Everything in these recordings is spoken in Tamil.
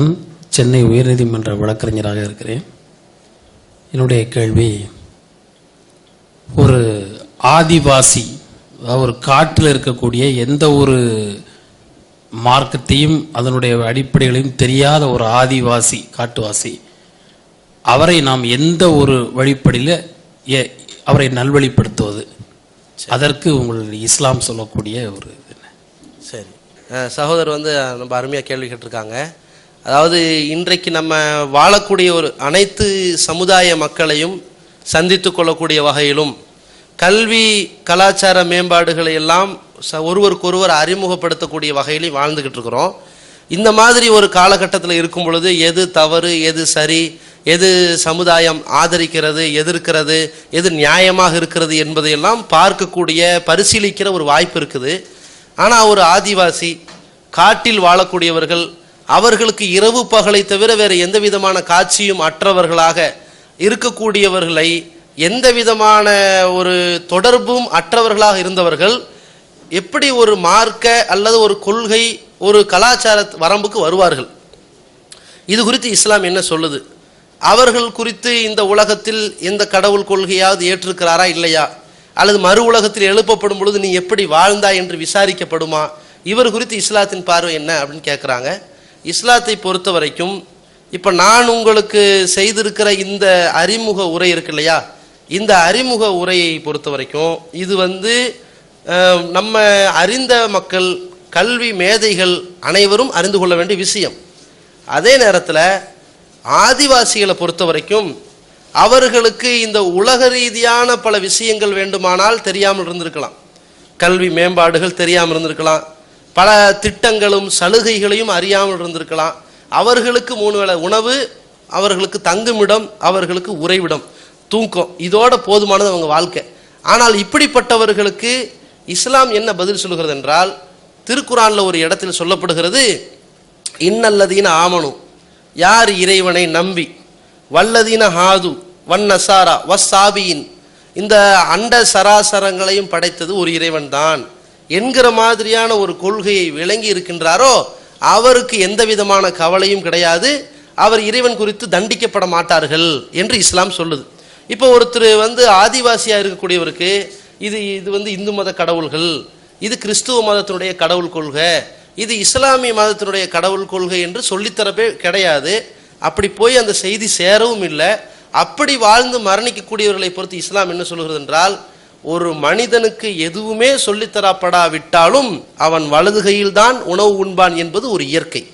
ராஜேந்திரன் சென்னை உயர்நீதிமன்ற வழக்கறிஞராக இருக்கிறேன். என்னுடைய கேள்வி ஒரு ஆதிவாசி அதாவது ஒரு காட்டில் இருக்கக்கூடிய எந்த ஒரு மார்க்கத்தையும் அதனுடைய அடிப்படைகளையும் தெரியாத ஒரு ஆதிவாசி காட்டுவாசி அவரை நாம் எந்த ஒரு வழிப்படியில் அவரை நல்வழிப்படுத்துவது? அதற்கு உங்களுடைய இஸ்லாம் சொல்லக்கூடிய ஒரு இது சரி. சகோதரர் வந்து ரொம்ப அருமையாக கேள்வி கேட்டிருக்காங்க. அதாவது இன்றைக்கு நம்ம வாழக்கூடிய ஒரு அனைத்து சமுதாய மக்களையும் சந்தித்து கொள்ளக்கூடிய வகையிலும் கல்வி கலாச்சார மேம்பாடுகளை எல்லாம் ச ஒருவருக்கொருவர் அறிமுகப்படுத்தக்கூடிய வகையிலையும் வாழ்ந்துக்கிட்டு இருக்கிறோம். இந்த மாதிரி ஒரு காலகட்டத்தில் இருக்கும் பொழுது எது தவறு எது சரி எது சமுதாயம் ஆதரிக்கிறது எதிர்க்கிறது எது நியாயமாக இருக்கிறது என்பதையெல்லாம் பார்க்கக்கூடிய பரிசீலிக்கிற ஒரு வாய்ப்பு இருக்குது. ஆனால் ஒரு ஆதிவாசி காட்டில் வாழக்கூடியவர்கள் அவர்களுக்கு இரவு பகலை தவிர வேறு எந்த விதமான காட்சியும் அற்றவர்களாக இருக்கக்கூடியவர்களை எந்த விதமான ஒரு தொடர்பும் அற்றவர்களாக இருந்தவர்கள் எப்படி ஒரு மார்க்க அல்லது ஒரு கொள்கை ஒரு கலாச்சார வரம்புக்கு வருவார்கள்? இது குறித்து இஸ்லாம் என்ன சொல்லுது? அவர்கள் குறித்து இந்த உலகத்தில் எந்த கடவுள் கொள்கையாவது ஏற்றிருக்கிறாரா இல்லையா? அல்லது மறு உலகத்தில் எழுப்பப்படும் பொழுது நீ எப்படி வாழ்ந்தாய் என்று விசாரிக்கப்படுமா? இவர் குறித்து இஸ்லாத்தின் பார்வை என்ன அப்படின்னு கேட்குறாங்க இஸ்லாத்தை பொறுத்த வரைக்கும் இப்போ நான் உங்களுக்கு செய்திருக்கிற இந்த அறிமுக உரை இருக்கு இல்லையா? இந்த அறிமுக உரையை பொறுத்த வரைக்கும் இது வந்து நம்ம அறிந்த மக்கள் கல்வி மேதைகள் அனைவரும் அறிந்து கொள்ள வேண்டிய விஷயம். அதே நேரத்தில் ஆதிவாசிகளை பொறுத்த வரைக்கும் அவர்களுக்கு இந்த உலக ரீதியான பல விஷயங்கள் வேண்டுமானால் தெரியாமல் இருந்திருக்கலாம். கல்வி மேம்பாடுகள் தெரியாமல் இருந்திருக்கலாம். பல திட்டங்களும் சலுகைகளையும் அறியாமல் இருந்திருக்கலாம். அவர்களுக்கு மூணு வேளை உணவு அவர்களுக்கு தங்குமிடம் அவர்களுக்கு உறைவிடம். தூக்கம். இதோட போதுமானது அவங்க வாழ்க்கை. ஆனால் இப்படிப்பட்டவர்களுக்கு இஸ்லாம் என்ன பதில் சொல்கிறது என்றால் திருக்குறானில் ஒரு இடத்தில் சொல்லப்படுகிறது இன்னல்லதீன ஆமனும் யார் இறைவனை நம்பி? வல்லதீன ஹாது வன் நசாரா வஸ் சாபியின் இந்த அண்ட சராசரங்களையும் படைத்தது ஒரு இறைவன் தான் என்கிற மாதிரியான ஒரு கொள்கையை விளங்கி இருக்கின்றாரோ அவருக்கு எந்த விதமான கவலையும் கிடையாது. அவர் இறைவன் குறித்து தண்டிக்கப்பட மாட்டார்கள் என்று இஸ்லாம் சொல்லுது. இப்போ ஒருத்தர் வந்து ஆதிவாசியாக இருக்கக்கூடியவருக்கு இது இது வந்து இந்து மத கடவுள்கள் இது கிறிஸ்துவ மதத்தினுடைய கடவுள் கொள்கை இது இஸ்லாமிய மதத்தினுடைய கடவுள் கொள்கை என்று சொல்லித்தரப்பே கிடையாது. அப்படி போய் அந்த செய்தி சேரவும் இல்லை. அப்படி வாழ்ந்து மரணிக்கக்கூடியவர்களை பொறுத்து இஸ்லாம் என்ன சொல்கிறது என்றால் ஒரு மனிதனுக்கு எதுவுமே சொல்லித்தரப்படாவிட்டாலும் அவன் வலதுகையில்தான் உணவு உண்பான் என்பது ஒரு இயற்கை.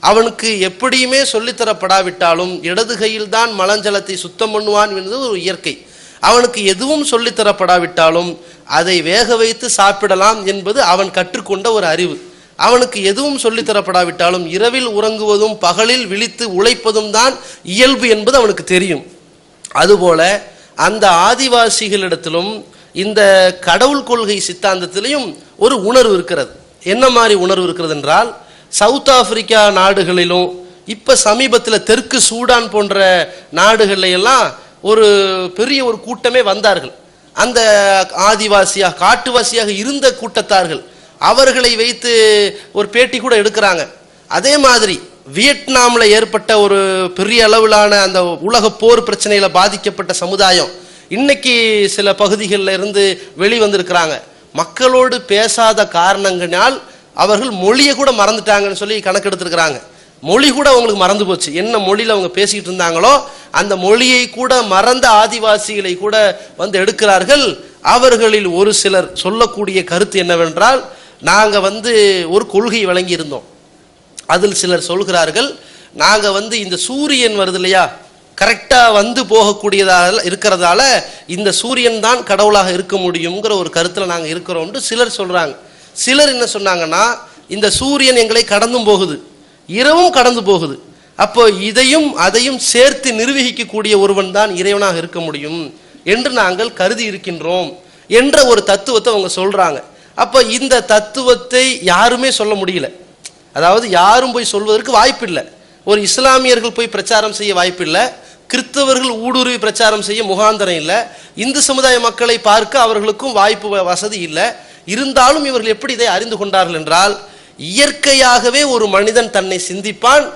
அவனுக்கு எப்படியுமே சொல்லித்தரப்படாவிட்டாலும் இடது கையில்தான் மலஞ்சலத்தை சுத்தம் பண்ணுவான் என்பது ஒரு இயற்கை. அவனுக்கு எதுவும் சொல்லித்தரப்படாவிட்டாலும் அதை வேக வைத்து சாப்பிடலாம் என்பது அவன் கற்றுக்கொண்ட ஒரு அறிவு. அவனுக்கு எதுவும் சொல்லித்தரப்படாவிட்டாலும் இரவில் உறங்குவதும் பகலில் விழித்து உழைப்பதும் தான் இயல்பு என்பது அவனுக்கு தெரியும். அதுபோல அந்த ஆதிவாசிகளிடத்திலும் இந்த கடவுள் கொள்கை சித்தாந்தத்திலையும் ஒரு உணர்வு இருக்கிறது. என்ன மாதிரி உணர்வு இருக்கிறது என்றால் சவுத் ஆப்பிரிக்கா நாடுகளிலும் இப்போ சமீபத்தில் தெற்கு சூடான் போன்ற நாடுகள்ல எல்லாம் ஒரு பெரிய ஒரு கூட்டமே வந்தார்கள். அந்த ஆதிவாசியாக காட்டுவாசியாக இருந்த கூட்டத்தார்கள் அவர்களை வைத்து ஒரு பேட்டி கூட எடுக்கிறாங்க. அதே மாதிரி வியட்நாமில் ஏற்பட்ட ஒரு பெரிய அளவிலான அந்த உலக போர் பிரச்சனையில் பாதிக்கப்பட்ட சமுதாயம் இன்னைக்கு சில பகுதிகளில் இருந்து வெளிவந்திருக்கிறாங்க. மக்களோடு பேசாத காரணங்களால் அவர்கள் மொழியை கூட மறந்துட்டாங்கன்னு சொல்லி கணக்கெடுத்துருக்கிறாங்க. மொழி கூட அவங்களுக்கு மறந்து போச்சு. என்ன மொழியில் அவங்க பேசிக்கிட்டு இருந்தாங்களோ அந்த மொழியை கூட மறந்த ஆதிவாசிகளை கூட வந்து எடுக்கிறார்கள். அவர்களில் ஒரு சிலர் சொல்லக்கூடிய கருத்து என்னவென்றால் நாங்கள் வந்து ஒரு கொள்கை வழங்கி இருந்தோம் அதில் சிலர் சொல்கிறார்கள் நாங்கள் வந்து இந்த சூரியன் வருது இல்லையா? கரெக்டாக வந்து போகக்கூடியதாக இருக்கிறதால இந்த சூரியன் தான் கடவுளாக இருக்க முடியுங்கிற ஒரு கருத்தில் நாங்கள் இருக்கிறோம்னு சிலர் சொல்கிறாங்க சிலர் என்ன சொன்னாங்கன்னா இந்த சூரியன் எங்களை கடந்தும் போகுது. இரவும் கடந்து போகுது. அப்போ இதையும் அதையும் சேர்த்து நிர்வகிக்கக்கூடிய ஒருவன் தான் இறைவனாக இருக்க முடியும் என்று நாங்கள் கருதி இருக்கின்றோம் என்ற ஒரு தத்துவத்தை அவங்க சொல்கிறாங்க அப்போ இந்த தத்துவத்தை யாருமே சொல்ல முடியல. அதாவது யாரும் போய் சொல்வதற்கு வாய்ப்பில்லை. ஒரு இஸ்லாமியர்கள் போய் பிரச்சாரம் செய்ய வாய்ப்பில்லை. கிறிஸ்தவர்கள் ஊடுருவி பிரச்சாரம் செய்ய முகாந்தரம் இல்லை. இந்து சமுதாய மக்களை பார்க்க அவர்களுக்கும் வாய்ப்பு வசதி இல்லை. இருந்தாலும் இவர்கள் எப்படி இதை அறிந்து கொண்டார்கள் என்றால் இயற்கையாகவே ஒரு மனிதன் தன்னை சிந்திப்பான்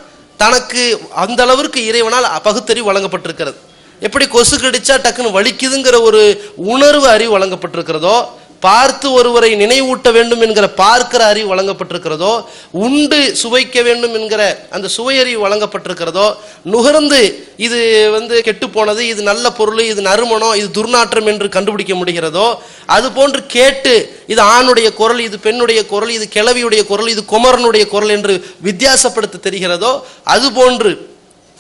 தனக்கு அந்த அளவிற்கு இறைவனால் பகுத்தறிவு வழங்கப்பட்டிருக்கிறது. எப்படி கொசு கடிச்சா டக்குன்னு வலிக்குதுங்கிற ஒரு உணர்வு அறிவு வழங்கப்பட்டிருக்கிறதோ பார்த்து ஒருவரை நினைவூட்ட வேண்டும் என்கிற பார்க்கிற அறிவு வழங்கப்பட்டிருக்கிறதோ உண்டு சுவைக்க வேண்டும் என்கிற அந்த சுவையறிவு வழங்கப்பட்டிருக்கிறதோ நுகர்ந்து இது வந்து கெட்டு போனது இது நல்ல பொருள் இது நறுமணம் இது துர்நாற்றம் என்று கண்டுபிடிக்க முடிகிறதோ அது போன்று கேட்டு இது ஆணுடைய குரல் இது பெண்ணுடைய குரல் இது கிழவியுடைய குரல் இது குமரனுடைய குரல் என்று வித்தியாசப்படுத்த தெரிகிறதோ அது போன்று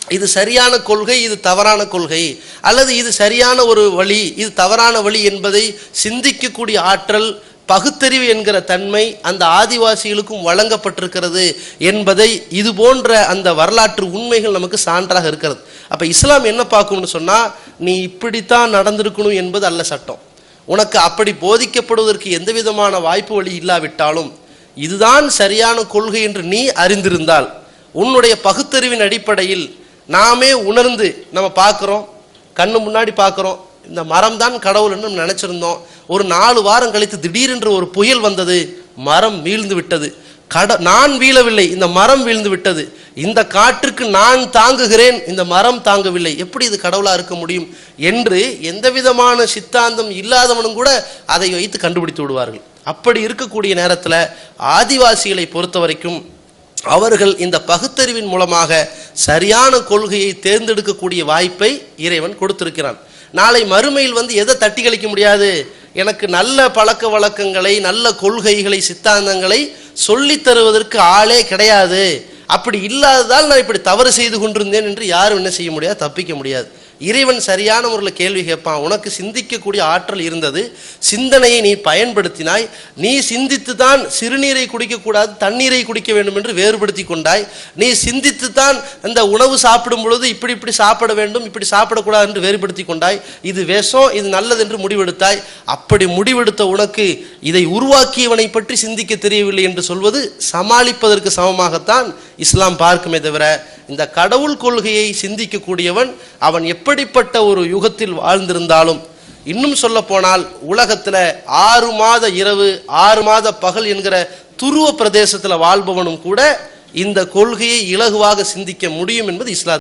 இது சரியான கொள்கை இது தவறான கொள்கை. அல்லது இது சரியான ஒரு வழி இது தவறான வழி என்பதை சிந்திக்கக்கூடிய ஆற்றல் பகுத்தறிவு என்கிற தன்மை அந்த ஆதிவாசிகளுக்கும் வழங்கப்பட்டிருக்கிறது என்பதை இது போன்ற அந்த வரலாற்று உண்மைகள் நமக்கு சான்றாக இருக்கிறது. அப்போ இஸ்லாம் என்ன பார்க்கும்னு சொன்னால் நீ இப்படித்தான் நடந்திருக்கணும் என்பது அல்ல சட்டம். உனக்கு அப்படி போதிக்கப்படுவதற்கு எந்த விதமான வாய்ப்பு வழி இல்லாவிட்டாலும் இதுதான் சரியான கொள்கை என்று நீ அறிந்திருந்தால் உன்னுடைய பகுத்தறிவின் அடிப்படையில் நாமே உணர்ந்து நம்ம பார்க்குறோம் கண்ணு முன்னாடி பார்க்குறோம். இந்த மரம் தான் கடவுள்னு நம்ம ஒரு நாலு வாரம் கழித்து திடீரென்று ஒரு புயல் வந்தது மரம் வீழ்ந்து விட்டது. கட நான் வீழவில்லை இந்த மரம் வீழ்ந்து விட்டது. இந்த காற்றுக்கு நான் தாங்குகிறேன் இந்த மரம் தாங்கவில்லை. எப்படி இது கடவுளாக இருக்க முடியும் என்று எந்த விதமான சித்தாந்தம் இல்லாதவனும் கூட அதை வைத்து கண்டுபிடித்து விடுவார்கள். அப்படி இருக்கக்கூடிய நேரத்தில் ஆதிவாசிகளை பொறுத்த வரைக்கும் அவர்கள் இந்த பகுத்தறிவின் மூலமாக சரியான கொள்கையை தேர்ந்தெடுக்கக்கூடிய வாய்ப்பை இறைவன் கொடுத்திருக்கிறான். நாளை மறுமையில் வந்து எதை தட்டி கழிக்க முடியாது? எனக்கு நல்ல பழக்க வழக்கங்களை நல்ல கொள்கைகளை சித்தாந்தங்களை சொல்லித் தருவதற்கு ஆளே கிடையாது. அப்படி இல்லாததால் நான் இப்படி தவறு செய்து கொண்டிருந்தேன் என்று யாரும் என்ன செய்ய முடியாது? தப்பிக்க முடியாது. இறைவன் சரியான முறையில் கேள்வி கேட்பான். உனக்கு சிந்திக்கக்கூடிய ஆற்றல் இருந்தது. சிந்தனையை நீ பயன்படுத்தினாய். நீ சிந்தித்து தான் சிறுநீரை குடிக்கக்கூடாது தண்ணீரை குடிக்க வேண்டும் என்று வேறுபடுத்தி கொண்டாய். நீ சிந்தித்து தான் அந்த உணவு சாப்பிடும் பொழுது இப்படி இப்படி சாப்பிட வேண்டும் இப்படி சாப்பிடக்கூடாது என்று வேறுபடுத்தி கொண்டாய். இது விஷம் இது நல்லது என்று முடிவெடுத்தாய். அப்படி முடிவெடுத்த உனக்கு இதை உருவாக்கியவனை பற்றி சிந்திக்க தெரியவில்லை என்று சொல்வது சமாளிப்பதற்கு சமமாகத்தான் இஸ்லாம் பார்க்குமே தவிர இந்த கடவுள் கொள்கையை சிந்திக்கக்கூடியவன் அவன் எப்படிப்பட்ட ஒரு யுகத்தில் வாழ்ந்திருந்தாலும் இன்னும் சொல்ல போனால் உலகத்துல ஆறு மாத இரவு ஆறு மாத பகல் என்கிற துருவ பிரதேசத்துல வாழ்பவனும் கூட இந்த கொள்கையை இலகுவாக சிந்திக்க முடியும் என்பது இஸ்லாம்